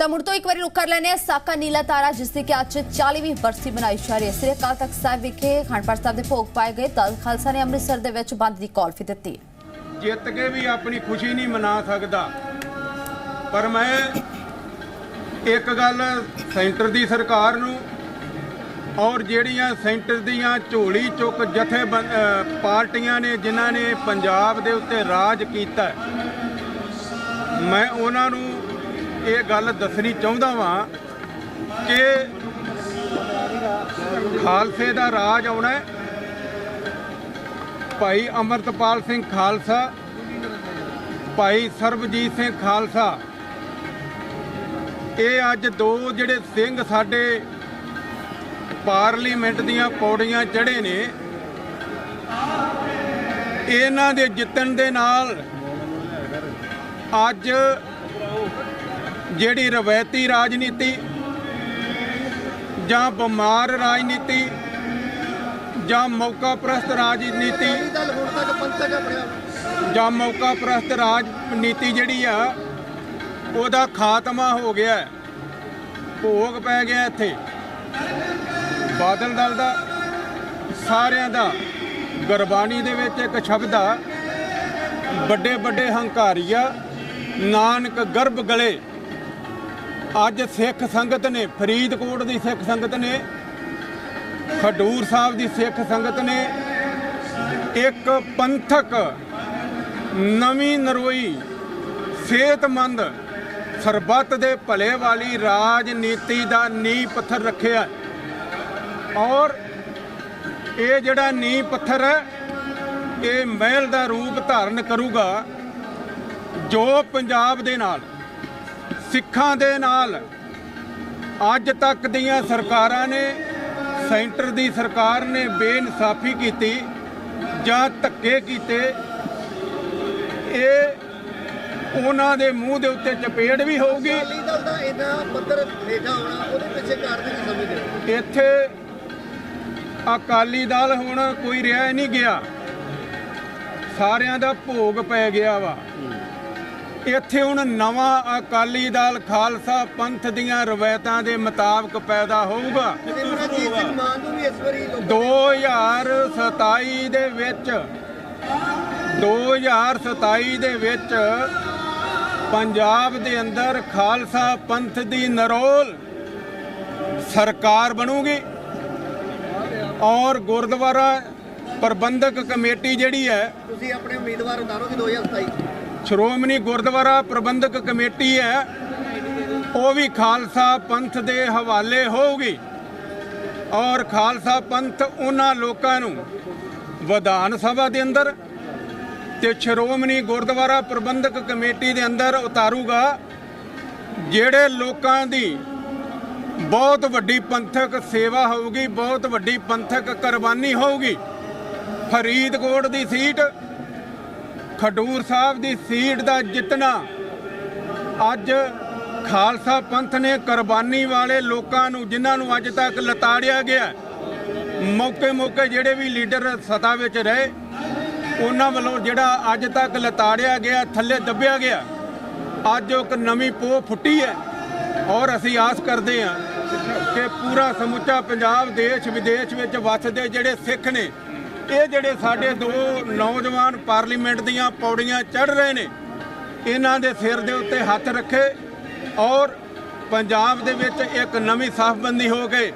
ਤਾਂ ਮੁੜ ਤੋਂ ਇੱਕ ਵਾਰੀ ਰੁਕ ਕਰ ਲੈਨੇ ਆ ਸਾਕਾ ਨੀਲਾ ਤਾਰਾ, ਜਿਸ ਦੀ ਕਿ ਅੱਜ 40ਵੀਂ ਬਰਸੀ ਮਨਾਈ ਜਾ ਰਹੀ ਹੈ। ਸ੍ਰੀ ਅਕਾਲ ਤਖਤ ਸਾਹਿਬ ਵਿਖੇ ਅਖੰਡ ਸਾਹਿਬ ਦੇ ਭੋਗ ਪਾਏ ਗਏ। ਦਲ ਖਾਲਸਾ ਨੇ ਅੰਮ੍ਰਿਤਸਰ ਦੇ ਵਿੱਚ ਬੰਦ ਦੀ ਕਾਲ ਵੀ ਦਿੱਤੀ। ਜਿੱਤ ਕੇ ਵੀ ਆਪਣੀ ਖੁਸ਼ੀ ਨਹੀਂ ਮਨਾ ਸਕਦਾ। ਪਰ ਮੈਂ ਇੱਕ ਗੱਲ ਸੈਂਟਰ ਦੀ ਸਰਕਾਰ ਨੂੰ ਔਰ ਜਿਹੜੀਆਂ ਸੈਂਟਰ ਦੀਆਂ ਝੋਲੀ ਚੁੱਕ ਜਥੇ ਪਾਰਟੀਆਂ ਨੇ, ਜਿਨ੍ਹਾਂ ਨੇ ਪੰਜਾਬ ਦੇ ਉੱਤੇ ਰਾਜ ਕੀਤਾ ਮੈਂ ਉਹਨਾਂ ਨੂੰ ਇਹ ਗੱਲ ਦੱਸਣੀ ਚਾਹੁੰਦਾ ਵਾਂ ਕਿ ਖਾਲਸੇ ਦਾ ਰਾਜ ਆਉਣਾ ਹੈ। ਭਾਈ ਅਮਰਤਪਾਲ ਸਿੰਘ ਖਾਲਸਾ, ਭਾਈ ਸਰਬਜੀਤ ਸਿੰਘ ਖਾਲਸਾ। ਇਹ ਅੱਜ ਦੋ ਜਿਹੜੇ ਸਿੰਘ ਸਾਡੇ ਪਾਰਲੀਮੈਂਟ ਦੀਆਂ ਪੌੜੀਆਂ ਚੜ੍ਹੇ ਨੇ। ਇਹਨਾਂ ਦੇ ਜਿੱਤਣ ਦੇ ਨਾਲ ਅੱਜ ਜਿਹੜੀ ਰਵਾਇਤੀ ਰਾਜਨੀਤੀ ਜਾਂ ਬਿਮਾਰ ਰਾਜਨੀਤੀ ਜਾਂ ਮੌਕਾ ਪ੍ਰਸਤ ਰਾਜਨੀਤੀ ਜਾਂ ਮੌਕਾ ਪ੍ਰਸਤ ਰਾਜਨੀਤੀ ਜਿਹੜੀ ਆ, ਉਹਦਾ ਖਾਤਮਾ ਹੋ ਗਿਆ ਭੋਗ ਪੈ ਗਿਆ ਇੱਥੇ। ਬਾਦਲ ਦਲ ਦਾ, ਸਾਰਿਆਂ ਦਾ। ਗੁਰਬਾਣੀ ਦੇ ਵਿੱਚ ਇੱਕ ਸ਼ਬਦ ਆ ਵੱਡੇ ਵੱਡੇ ਹੰਕਾਰੀਆ ਨਾਨਕ ਗਰਭ ਗਲੇ। ਅੱਜ ਸਿੱਖ ਸੰਗਤ ਨੇ, ਫਰੀਦਕੋਟ ਦੀ ਸਿੱਖ ਸੰਗਤ ਨੇ, ਖਡੂਰ ਸਾਹਿਬ ਦੀ ਸਿੱਖ ਸੰਗਤ ਨੇ ਇੱਕ ਪੰਥਕ ਨਵੀਂ ਨਰੋਈ ਸਿਹਤਮੰਦ ਸਰਬੱਤ ਦੇ ਭਲੇ ਵਾਲੀ ਰਾਜਨੀਤੀ ਦਾ ਨੀਂਹ ਪੱਥਰ ਰੱਖਿਆ ਔਰ ਇਹ ਜਿਹੜਾ ਨੀਂਹ ਪੱਥਰ ਹੈ, ਇਹ ਮਹਿਲ ਦਾ ਰੂਪ ਧਾਰਨ ਕਰੂਗਾ ਜੋ ਪੰਜਾਬ ਦੇ ਨਾਲ ਸਿੱਖਾਂ ਦੇ ਨਾਲ ਅੱਜ ਤੱਕ ਦੀਆਂ ਸਰਕਾਰਾਂ ਨੇ ਸੈਂਟਰ ਦੀ ਸਰਕਾਰ ਨੇ ਬੇਇਨਸਾਫੀ ਕੀਤੀ ਜਾਂ ਧੱਕੇ ਕੀਤੇ ਇਹ ਉਹਨਾਂ ਦੇ ਮੂੰਹ ਦੇ ਉੱਤੇ ਚਪੇੜ ਵੀ ਹੋਊਗੀ? ਇੱਥੇ ਅਕਾਲੀ ਦਲ ਹੁਣ ਕੋਈ ਰਿਹਾ ਨਹੀਂ ਗਿਆ। ਸਾਰਿਆਂ ਦਾ ਭੋਗ ਪੈ ਗਿਆ ਵਾ। ਇੱਥੇ ਹੁਣ ਨਵਾਂ ਅਕਾਲੀ ਦਲ ਖਾਲਸਾ ਪੰਥ ਦੀਆਂ ਰਵਾਇਤਾਂ ਦੇ ਮੁਤਾਬਕ ਪੈਦਾ ਹੋਊਗਾ। ਸਿਮਰਨਜੀਤ ਸਿੰਘ ਮਾਨ ਨੂੰ ਵੀ ਇਸ ਵਾਰੀ ਲੋਕਾਂ 2027 ਦੇ ਵਿੱਚ 2027 ਦੇ ਵਿੱਚ ਪੰਜਾਬ ਦੇ ਅੰਦਰ ਖਾਲਸਾ ਪੰਥ ਦੀ ਨਰੋਲ ਸਰਕਾਰ ਬਣੂਗੀ ਔਰ ਗੁਰਦੁਆਰਾ ਪ੍ਰਬੰਧਕ ਕਮੇਟੀ ਜਿਹੜੀ ਹੈ ਤੁਸੀਂ ਆਪਣੇ ਉਮੀਦਵਾਰ ਉਤਾਰੋਗੇ 2027 ਸ਼੍ਰੋਮਣੀ ਗੁਰਦੁਆਰਾ ਪ੍ਰਬੰਧਕ ਕਮੇਟੀ ਹੈ। ਉਹ ਵੀ ਖਾਲਸਾ ਪੰਥ ਦੇ ਹਵਾਲੇ ਹੋਊਗੀ। ਔਰ ਖਾਲਸਾ ਪੰਥ ਉਹਨਾਂ ਲੋਕਾਂ ਨੂੰ ਵਿਧਾਨ ਸਭਾ ਦੇ ਅੰਦਰ ਤੇ ਸ਼੍ਰੋਮਣੀ ਗੁਰਦੁਆਰਾ ਪ੍ਰਬੰਧਕ ਕਮੇਟੀ ਦੇ ਅੰਦਰ ਉਤਾਰੂਗਾ, ਜਿਹੜੇ ਲੋਕਾਂ ਦੀ ਬਹੁਤ ਵੱਡੀ ਪੰਥਕ ਸੇਵਾ ਹੋਊਗੀ, ਬਹੁਤ ਵੱਡੀ ਪੰਥਕ ਕੁਰਬਾਨੀ ਹੋਊਗੀ। ਫਰੀਦਕੋਟ ਦੀ ਸੀਟ ਖਡੂਰ ਸਾਹਿਬ ਦੀ ਸੀਟ ਦਾ ਜਿੱਤਣਾ। ਅੱਜ ਖਾਲਸਾ ਪੰਥ ਨੇ ਕੁਰਬਾਨੀ ਵਾਲੇ ਲੋਕਾਂ ਨੂੰ, ਜਿਨ੍ਹਾਂ ਨੂੰ ਅੱਜ ਤੱਕ ਲਤਾੜਿਆ ਗਿਆ ਮੌਕੇ ਮੌਕੇ ਜਿਹੜੇ ਵੀ ਲੀਡਰ ਸਤਾ ਵਿੱਚ ਰਹੇ, ਉਹਨਾਂ ਵੱਲੋਂ ਜਿਹੜਾ ਅੱਜ ਤੱਕ ਲਤਾੜਿਆ ਗਿਆ, ਥੱਲੇ ਦੱਬਿਆ ਗਿਆ, ਅੱਜ ਉਹ ਇੱਕ ਨਵੀਂ ਪੋਹ ਫੁੱਟੀ ਹੈ। ਔਰ ਅਸੀਂ ਆਸ ਕਰਦੇ ਹਾਂ ਕਿ ਪੂਰਾ ਸਮੁੱਚਾ ਪੰਜਾਬ ਦੇਸ਼ ਵਿਦੇਸ਼ ਵਿੱਚ ਵੱਸਦੇ ਜਿਹੜੇ ਸਿੱਖ ਨੇ ਇਹ ਜਿਹੜੇ ਸਾਡੇ ਦੋ ਨੌਜਵਾਨ ਪਾਰਲੀਮੈਂਟ ਦੀਆਂ ਪੌੜੀਆਂ ਚੜ ਰਹੇ ਨੇ ਇਹਨਾਂ ਦੇ ਸਿਰ ਦੇ ਉੱਤੇ ਹੱਥ ਰੱਖੇ ਔਰ ਪੰਜਾਬ ਦੇ ਵਿੱਚ ਇੱਕ ਨਵੀਂ ਸਾਫਬੰਦੀ ਹੋ ਕੇ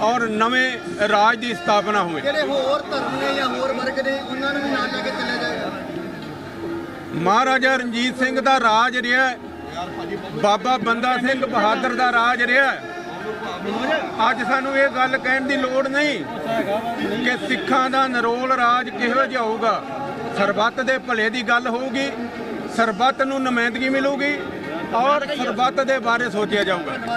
ਔਰ ਨਵੇਂ ਰਾਜ ਦੀ ਸਥਾਪਨਾ ਹੋਵੇ ਜਿਹੜੇ ਹੋਰ ਧਰਮ ਨੇ ਜਾਂ ਹੋਰ ਵਰਗ ਨੇ ਉਹਨਾਂ ਨੂੰ ਵੀ ਨਾਲ ਲੈ ਕੇ ਚੱਲਿਆ ਜਾਏਗਾ ਮਹਾਰਾਜਾ ਰਣਜੀਤ ਸਿੰਘ ਦਾ ਰਾਜ ਰਿਹਾ। ਬਾਬਾ ਬੰਦਾ ਸਿੰਘ ਬਹਾਦਰ ਦਾ ਰਾਜ ਰਿਹਾ। ਅੱਜ ਸਾਨੂੰ ਇਹ ਗੱਲ ਕਹਿਣ ਦੀ ਲੋੜ ਨਹੀਂ ਕਿ ਸਿੱਖਾਂ ਦਾ ਨਰੋਲ ਰਾਜ ਕਿਹੋ ਜਿਹਾ ਹੋਊਗਾ। ਸਰਬੱਤ ਦੇ ਭਲੇ ਦੀ ਗੱਲ ਹੋਊਗੀ, ਸਰਬੱਤ ਨੂੰ ਨੁਮਾਇੰਦਗੀ ਮਿਲੂਗੀ ਔਰ ਸਰਬੱਤ ਦੇ ਬਾਰੇ ਸੋਚਿਆ ਜਾਊਗਾ।